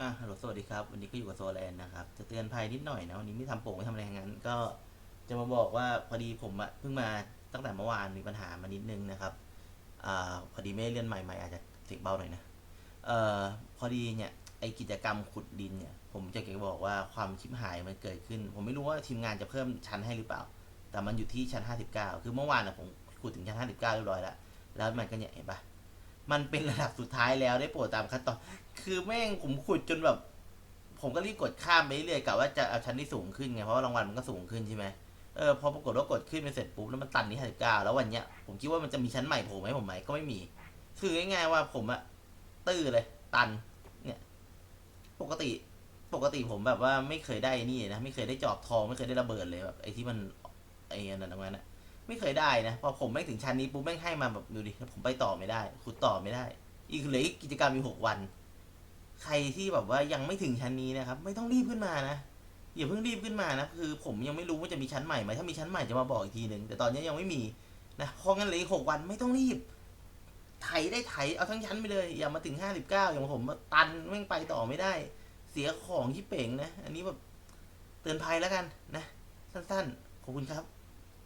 อะฮัลโหลสวัสดีครับ วันนี้ก็อยู่กับโซแลนนะครับ จะเตือนภัยนิดหน่อยนะ วันนี้ไม่ทำโป่งไม่ทำอะไรทั้งนั้น ก็จะมาบอกว่าพอดีผมอะเพิ่งมาตั้งแต่เมื่อวานมีปัญหามานิดนึงนะครับ อ่า พอดีไม่เลื่อนใหม่ๆอาจจะเสียงเบาหน่อยนะ เอ่อ พอดีเนี่ยไอกิจกรรมขุดดินเนี่ย ผมจะเกบอกว่าความชิบหายมันเกิดขึ้น ผมไม่รู้ว่าทีมงานจะเพิ่มชั้นให้หรือเปล่า แต่มันอยู่ที่ชั้น 59 คือเมื่อวานอะผมขุดถึงชั้น 59เรียบร้อยแล้ว แล้วมันก็เนี่ยเห็นปะ มันเป็นระดับสุดท้ายแล้วได้โปรดตามขั้นตอน คือแม่งผมขุดจนแบบ ผมก็รีบกดข้ามไปเรื่อยๆกะว่าจะเอาชั้นที่สูงขึ้นไง เพราะว่ารางวัลมันก็สูงขึ้นใช่ไหมเออพอปรากฏว่ากดขึ้นไปเสร็จปุ๊บแล้วมันตันที่ห้าสิบเก้าแล้ววันเนี้ยผมคิดว่ามันจะมีชั้นใหม่โผล่มาให้ผมไหมก็ไม่มี คือง่ายๆว่าผมอะตื้อเลย ตัน เนี่ย ปกติปกติผมแบบว่าไม่เคยได้นี่นะไม่เคยได้จอบทองไม่เคยได้ระเบิดเลยแบบไอ้ที่มันไอ้นั่นตรงนั้นอะ ไม่เคยได้นะ พอผมไม่ถึงชั้นนี้ปุ๊บแม่งให้มาแบบดูดิแล้วผมไปต่อไม่ได้ ขุดต่อไม่ได้ อีกเหลืออีกกิจกรรมมีหกวัน ใครที่แบบว่ายังไม่ถึงชั้นนี้นะครับ ไม่ต้องรีบขึ้นมานะอย่าเพิ่งรีบขึ้นมานะคือผมยังไม่รู้ว่าจะมีชั้นใหม่ไหมถ้ามีชั้นใหม่จะมาบอกอีกทีหนึ่งแต่ตอนนี้ยังไม่มีนะเพราะงั้นเหลืออีกหกวันไม่ต้องรีบไถได้ไถเอาทั้งชั้นไปเลย อย่ามาถึงห้าสิบเก้าอย่างผมมาตันแม่งไปต่อไม่ได้ เสียของที่เป่งนะ อันนี้แบบเตือนภัยแล้วกันนะ สั้นๆ ขอบคุณครับ